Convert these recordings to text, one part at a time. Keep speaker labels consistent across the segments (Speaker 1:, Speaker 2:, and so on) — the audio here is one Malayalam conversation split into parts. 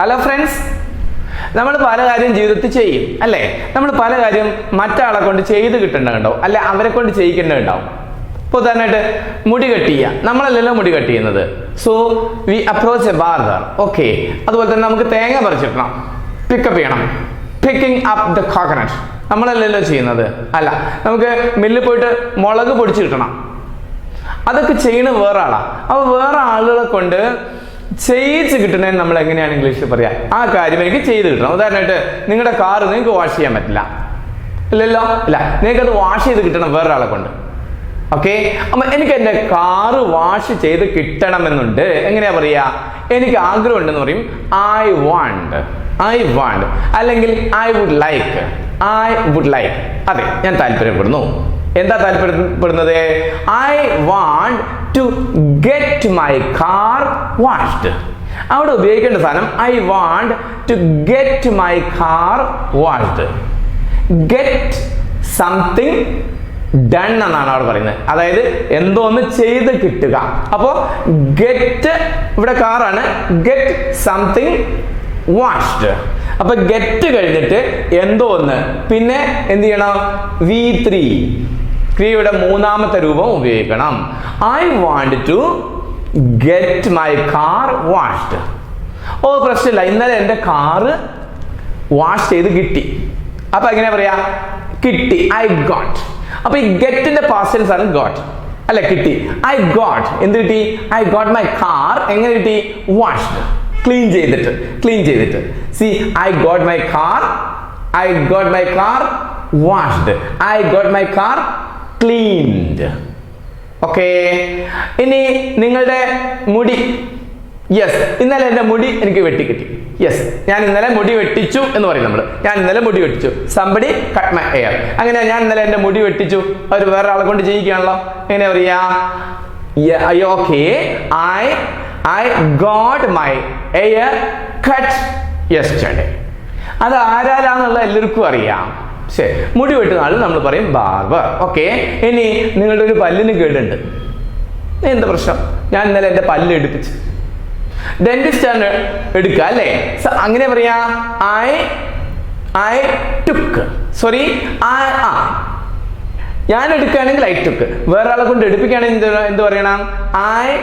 Speaker 1: ഹലോ ഫ്രണ്ട്സ് നമ്മൾ പല കാര്യം ജീവിതത്തിൽ ചെയ്യും അല്ലേ? നമ്മൾ പല കാര്യം മറ്റാളെ കൊണ്ട് ചെയ്ത് കിട്ടേണ്ടതുണ്ടാവും അല്ലെ അവരെ കൊണ്ട് ചെയ്യിക്കേണ്ടതുണ്ടാവും. ഇപ്പോൾ ഉദാഹരണമായിട്ട് മുടി കട്ട് ചെയ്യുക. നമ്മളല്ലല്ലോ മുടി കട്ട് ചെയ്യുന്നത്. So we approach a barber okay അതുപോലെ തന്നെ നമുക്ക് തേങ്ങ പറിച്ചിടണം പിക്കപ്പ് ചെയ്യണം. പിക്കിംഗ് അപ്പ് ദ കോക്കനട്ട് നമ്മളല്ലല്ലോ ചെയ്യുന്നത്. അല്ല നമുക്ക് മില്ലിൽ പോയിട്ട് മുളക് പൊടിച്ച് കിട്ടണം. അതൊക്കെ ചെയ്യണ വേറെ ആളാണ് അപ്പൊ വേറെ ആളുകളെ കൊണ്ട് ചെയ്യിച്ച് കിട്ടണേ നമ്മൾ എങ്ങനെയാണ് ഇംഗ്ലീഷിൽ പറയാ? ആ കാര്യം എനിക്ക് ചെയ്ത് കിട്ടണം. ഉദാഹരണമായിട്ട് നിങ്ങളുടെ കാറ് നിങ്ങൾക്ക് വാഷ് ചെയ്യാൻ പറ്റില്ല. ഇല്ലല്ലോ? അല്ല അത് വാഷ് ചെയ്ത് കിട്ടണം വേറൊരാളെ കൊണ്ട്. ഓക്കെ അപ്പൊ എനിക്ക് എന്റെ കാറ് വാഷ് ചെയ്ത് കിട്ടണമെന്നുണ്ട്. എങ്ങനെയാ പറയാ? എനിക്ക് ആഗ്രഹം ഉണ്ടെന്ന് പറയും ഐ വാണ്ട് ഐ വാണ്ട് അല്ലെങ്കിൽ I would like I would like അതെ ഞാൻ താല്പര്യപ്പെടുന്നു. എന്താ താല്പര്യപ്പെടുന്നത്? I want to get my car washed അവിടെ ഉപയോഗിക്കേണ്ട സാധനം I want to get my car washed get something done എന്നാണ് അവിടെ പറയുന്നത്. അതായത് എന്തോ ഒന്ന് ചെയ്ത് കിട്ടുക. അപ്പോ ഗെറ്റ് ഇവിടെ കാറാണ് ഗെറ്റ് സംതിങ് വാഷ്ഡ് അപ്പൊ ഗെറ്റ് കഴിഞ്ഞിട്ട് എന്തോ ഒന്ന് പിന്നെ എന്ത് ചെയ്യണം? വി ത്രീ ക്രിയയുടെ മൂന്നാമത്തെ രൂപം ഉപയോഗിക്കണം. I want to get my car washed ഓ പ്രശ്നമില്ല. ഇന്നലെ എന്റെ കാറ് വാഷ് ചെയ്ത് കിട്ടി. അപ്പൊ എങ്ങനെ പറയാ? കിട്ടി. ഐ ഗോട്ട് അപ്പൊ ഈ ഗെറ്റിന്റെ പാസ്റ്റൻസ് ആണ് ഗോട്ട് അല്ല കിട്ടി. ഐ ഗോട്ട് എന്ത് കിട്ടി? ഐ ഗോട്ട് മൈ കാർ എങ്ങനെ കിട്ടി? വാഷ്ഡ് ക്ലീൻ ചെയ്തിട്ട്. ക്ലീൻ ചെയ്തിട്ട്. See I got my car I got my car washed I got my car cleaned okay ഇനി നിങ്ങളുടെ മുടി. യെസ് ഇന്നലെ എന്റെ മുടി എനിക്ക് വെട്ടി കിട്ടി. യെസ് ഞാൻ ഇന്നലെ മുടി വെട്ടിച്ചു എന്ന് പറയും നമ്മൾ ഞാൻ ഇന്നലെ മുടി വെട്ടിച്ചു. സംബടി കട്ട് മൈ എയർ അങ്ങനെ ഞാൻ ഇന്നലെ എന്റെ മുടി വെട്ടിച്ചു. അവർ വേറെ ആളെ കൊണ്ട് ചെയ്യിക്കുകയാണല്ലോ എങ്ങനെ പറയാ? Okay I I got my hair cut yesterday അത് ആരാലാന്നുള്ള എല്ലാവർക്കും അറിയാം. ശരി. മുടി വെട്ടുന്ന ആൾ നമ്മൾ പറയും ബാർബർ. ഓക്കെ. ഇനി നിങ്ങളുടെ ഒരു പല്ലിന് കേടുണ്ട്. എന്താ പ്രശ്നം? ഞാൻ ഇന്നലെ എന്റെ പല്ല് എടുപ്പിച്ചു. ഡെന്റിസ്റ്റ് ആണ് എടുക്കുക അല്ലേ? അങ്ങനെ പറയാ. ഐ ഐ ടുക്ക് സോറി ആ. ഞാൻ എടുക്കുകയാണെങ്കിൽ ഐ ടുക്ക് വേറെ ആളെ കൊണ്ട് എടുപ്പിക്കുകയാണെങ്കിൽ എന്ത് എന്ത് പറയണം? I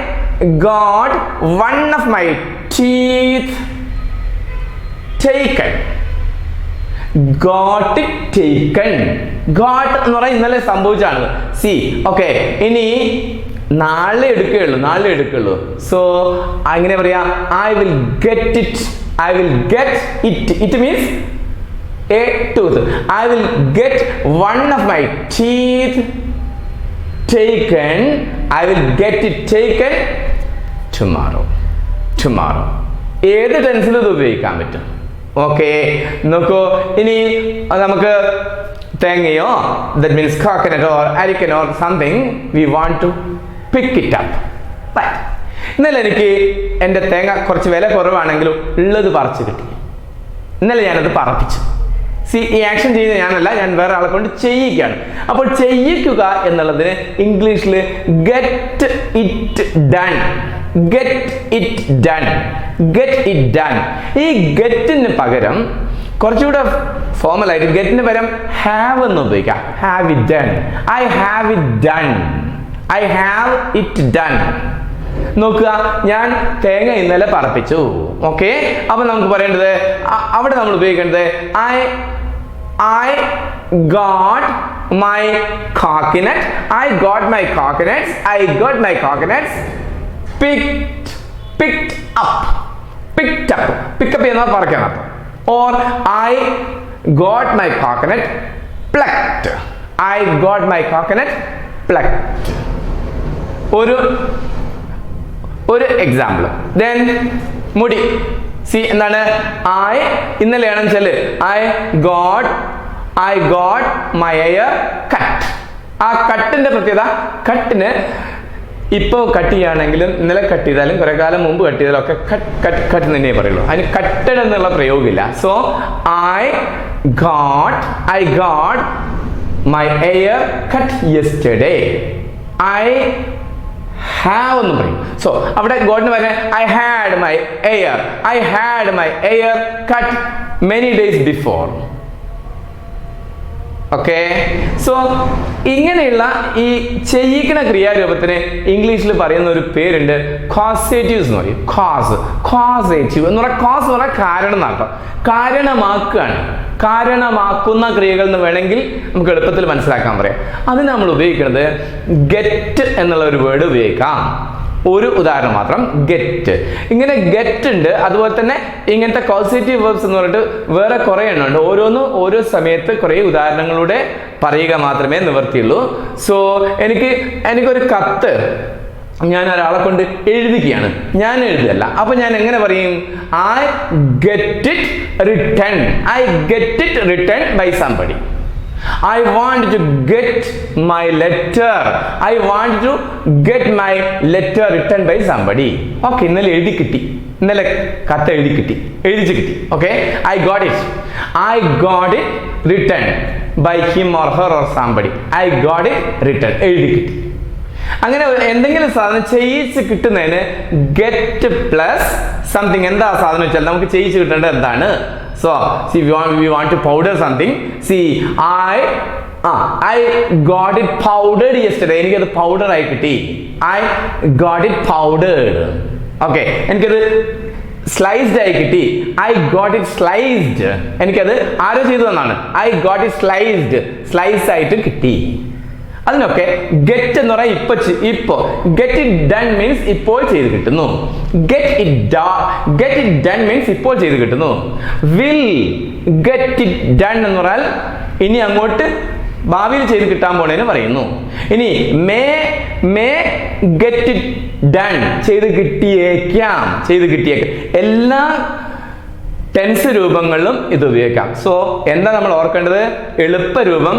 Speaker 1: got one of my teeth taken got taken got എന്ന് പറയുന്നത് ഇന്നലെ സംഭവിച്ചാണ്. സി ഓക്കെ ഇനി നാളെ എടുക്കുകയുള്ളൂ നാളെ എടുക്കുകയുള്ളൂ. സോ അങ്ങനെ പറയാ I will get it I will get it it means a tooth I will get one of my teeth taken I will get it taken tomorrow tomorrow ഏത് ടെൻസിലും ഇത് ഉപയോഗിക്കാൻ പറ്റും? ഓക്കെ നോക്കൂ ഇനി നമുക്ക് തേങ്ങയോ that means coconut or something we want to pick it up ഇന്നലെ എനിക്ക് എന്റെ തേങ്ങ കുറച്ച് വില കുറവാണെങ്കിലും ഉള്ളത് പറിച്ചു കിട്ടി. ഇന്നലെ ഞാനത് പറപ്പിച്ചു. സി ഈ ആക്ഷൻ ചെയ്യുന്നത് ഞാനല്ല ഞാൻ വേറെ ആളെ കൊണ്ട് ചെയ്യിക്കുകയാണ്. അപ്പോൾ ചെയ്യിക്കുക എന്നുള്ളതിന് ഇംഗ്ലീഷിൽ get it done get it done get it done ഈ ഗെറ്റിന് പകരം കുറച്ചുകൂടെ ഫോമൽ ആയിട്ട് ഗെറ്റിന് പകരം ഹാവ് എന്ന് ഉപയോഗിക്കാം. Have it done I have it done I have it done നോക്കുക. ഞാൻ തേങ്ങ ഇന്നലെ പറപ്പിച്ചു. ഓക്കെ അപ്പൊ നമുക്ക് പറയേണ്ടത് അവിടെ നമ്മൾ ഉപയോഗിക്കേണ്ടത് I I got my I I got my I I got my Picked, picked up. Up up. Up pickup ചെയ്യുന്നത് പറക്കണം or I got my coconut plucked I got my coconut plucked ഒരു ഒരു എക്സാമ്പിൾ ദെൻ മുടി. സി എന്താണ്? ഐ ഇന്നലെയാണ് വെച്ചാൽ I got I got my hair cut ആ കട്ടിന്റെ പ്രത്യേകത കട്ടിന് ഇപ്പോൾ കട്ട് ചെയ്യുകയാണെങ്കിലും ഇന്നലെ കട്ട് ചെയ്താലും കുറെ കാലം മുമ്പ് കട്ട് ചെയ്താലും ഒക്കെ കട്ട് കട്ട് കട്ട് തന്നെ പറയുള്ളൂ. അതിന് കട്ടഡ് എന്നുള്ള പ്രയോഗമില്ല. So I got I got my hair cut yesterday I have എന്ന് പറയും. സോ അവിടെ ഗോഡിന് പറഞ്ഞ I had my hair I had my hair cut many days before okay so ഇങ്ങനെയുള്ള ഈ ചെയ്യിക്കുന്ന ക്രിയാരൂപത്തിന് ഇംഗ്ലീഷിൽ പറയുന്ന ഒരു പേരുണ്ട് കോസേറ്റീവ്സ് എന്ന് പറയും. കോസ് കോസേറ്റീവ് എന്ന് പറഞ്ഞാൽ കോസ് എന്ന് പറഞ്ഞാൽ കാരണം എന്നാട്ടോ കാരണമാക്കുകയാണ് കാരണമാക്കുന്ന ക്രിയകൾ എന്ന് വേണമെങ്കിൽ നമുക്ക് എളുപ്പത്തിൽ മനസ്സിലാക്കാൻ പറയാം. അതിന് നമ്മൾ ഉപയോഗിക്കുന്നത് ഗെറ്റ് എന്നുള്ള ഒരു വേർഡ് ഉപയോഗിക്കാം. ഒരു ഉദാഹരണം മാത്രം ഗെറ്റ് ഇങ്ങനെ ഗെറ്റ് ഉണ്ട് അതുപോലെ തന്നെ ഇങ്ങനത്തെ കോസിറ്റീവ് വേർബ്സ് എന്ന് പറഞ്ഞിട്ട് വേറെ കുറേ എണ്ണം ഉണ്ട്. ഓരോന്നും ഓരോ സമയത്ത് കുറേ ഉദാഹരണങ്ങളുടെ പറയുക മാത്രമേ നിവർത്തിയുള്ളൂ. സോ എനിക്ക് എനിക്കൊരു കത്ത് ഞാൻ ഒരാളെ കൊണ്ട് എഴുതിക്കുകയാണ് ഞാൻ എഴുതല്ല അപ്പൊ ഞാൻ എങ്ങനെ പറയും? I get it return I get it return by somebody I want to get my letter. I want to get my letter written by somebody. Okay ഇന്നലെ എഴുതി കിട്ടി. ഇന്നലെ കത്ത് എഴുതി കിട്ടി. എഴുതിച്ച് കിട്ടി. Okay I got it I got it return by him or her or somebody I got it return എഴുതി കിട്ടി. അങ്ങനെ എന്തെങ്കിലും സാധനം ചെയ്യിച്ച് കിട്ടുന്നതിന് ഗെറ്റ് പ്ലസ് സംതിങ് എന്താ സാധനം വെച്ചാൽ നമുക്ക് ചെയ്യിച്ച് കിട്ടേണ്ടത് എന്താണ്? So see we want to powder something see I uh I got it powdered yesterday എനിക്കത് പൗഡർ ആയി കിട്ടി. I got it powdered okay എനിക്കത് സ്ലൈസ്ഡ് ആയി കിട്ടി. ഐ ഗോട്ട് ഇറ്റ് സ്ലൈസ്ഡ് എനിക്കത് ആരോ ചെയ്തു തന്നാണ് I got it sliced slice ആയിട്ട് കിട്ടി. അതിനൊക്കെ ഗെറ്റ് എന്ന് പറയാൻ ഇപ്പൊ ഇപ്പോ. ഗെറ്റ് ഇറ്റ് ഡൺ മീൻസ് ഇപ്പോൾ ചെയ്ത് കിട്ടുന്നു. Get it get it done means ഇപ്പോൾ ചെയ്ത് കിട്ടുന്നു. വിൽ ഗെറ്റ് ഇറ്റ് ഡൺ എന്ന് പറഞ്ഞാൽ ഇനി അങ്ങോട്ട് ഭാവിയിൽ ചെയ്ത് കിട്ടാൻ പോണേന്ന് പറയുന്നു. ഇനി may may get it done ചെയ്ത് കിട്ടിയേക്കാം. ചെയ്ത് കിട്ടിയേക്കാം. എല്ലാ ടെൻസ് രൂപങ്ങളിലും ഇത് ഉപയോഗിക്കാം. സോ എന്താ നമ്മൾ ഓർക്കേണ്ടത്? എളുപ്പ രൂപം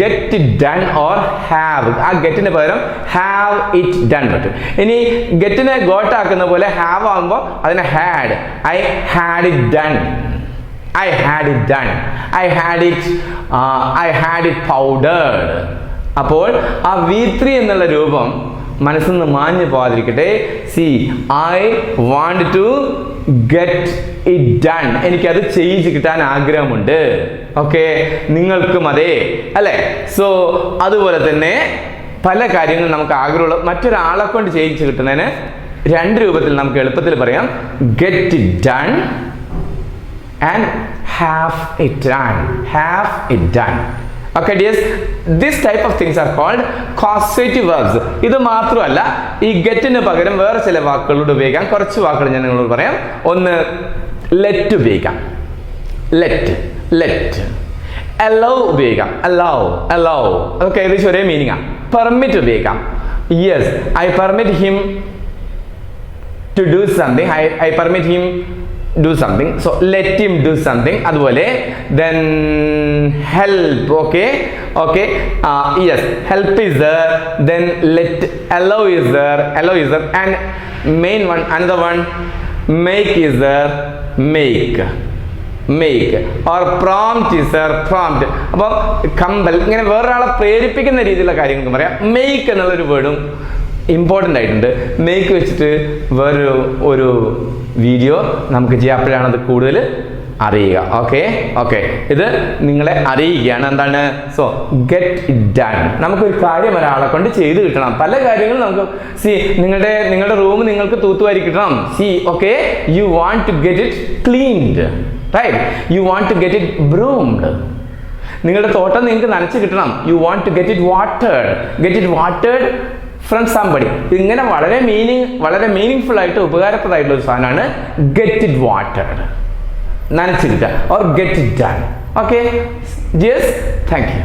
Speaker 1: ഗെറ്റ് ഡൺ ഓർ ഹാവ് ആ ഗെറ്റിന് പകരം ഹാവ് ഇറ്റ് ഡൺ പറ്റും. ഇനി ഗെറ്റിനെ ഗോട്ട് ആക്കുന്ന പോലെ ഹാവ് ആകുമ്പോൾ അതിനെ had I had it done I had it done I had it I had it powdered അപ്പോൾ ആ വി ത്രീ എന്നുള്ള രൂപം മനസ്സിൽ നിന്ന് മാഞ്ഞു പോകാതിരിക്കട്ടെ see I want to get it done എനിക്കത് ചെയ്യിച്ച് കിട്ടാൻ ആഗ്രഹമുണ്ട്. ഓക്കെ നിങ്ങൾക്കും അതെ അല്ലേ? സോ അതുപോലെ തന്നെ പല കാര്യങ്ങളും നമുക്ക് ആഗ്രഹമുള്ള മറ്റൊരാളെ കൊണ്ട് ചെയ്യിച്ച് കിട്ടുന്നതിന് രണ്ട് രൂപത്തിൽ നമുക്ക് എളുപ്പത്തിൽ പറയാം. Get it done and have it done have it done. Okay dears this type of things are called causative verbs ഇത് മാത്രമല്ല ഈ ഗെറ്റിന് പകരം വേറെ ചില വാക്കുകളോട് ഉപയോഗിക്കാം. കുറച്ച് വാക്കുകൾ ഞാൻ നിങ്ങളോട് പറയാം. ഒന്ന് ലെറ്റ് ഉപയോഗിക്കാം. ലെറ്റ് ലെറ്റ് അലോ ഉപയോഗിക്കാം. അലോ അലോ അതൊക്കെ ഏകദേശം ഒരേ മീനിങ് ആണ് പെർമിറ്റ് ഉപയോഗിക്കാം. Yes I permit him to do something I I permit him do something so let him do something അതുപോലെ help okay okay uh, yes help is there then let allow is there allow is there and main one another one make is there make make or prompt is there prompt അപ്പോൾ കമ്പൽ ഇങ്ങനെ വേറൊരാളെ പ്രേരിപ്പിക്കുന്ന രീതിയിലുള്ള കാര്യങ്ങൾക്ക് പറയാം make എന്നുള്ളൊരു വേർഡും ഇമ്പോർട്ടന്റ് ആയിട്ടുണ്ട്. മേക്ക് വെച്ചിട്ട് വേറൊരു ഒരു വീഡിയോ നമുക്ക് ചെയ്യാം. അപ്പോഴാണത് കൂടുതൽ അറിയുക. ഓക്കെ ഓക്കെ ഇത് നിങ്ങളെ അറിയിക്കുകയാണ്. എന്താണ്? സോ ഗെറ്റ് ഇറ്റ് ഡൺ നമുക്കൊരു കാര്യം ഒരാളെ കൊണ്ട് ചെയ്ത് കിട്ടണം. പല കാര്യങ്ങളും നമുക്ക് സി നിങ്ങളുടെ നിങ്ങളുടെ റൂം നിങ്ങൾക്ക് തൂത്തുവാരി കിട്ടണം. C okay you want to get it cleaned right you want to get it ബ്രൂംഡ് നിങ്ങളുടെ തോട്ടം നിങ്ങൾക്ക് നനച്ച് കിട്ടണം. You want to get it വാട്ടേഡ് get it വാട്ടേഡ് from somebody ഇങ്ങനെ വളരെ മീനിങ് വളരെ മീനിങ് ഫുൾ ആയിട്ട് ഉപകാരപ്രദമായിട്ടുള്ള ഒരു സാധനമാണ് get it water നനച്ചിരിക്കുക. Or get it done okay Zeus thank U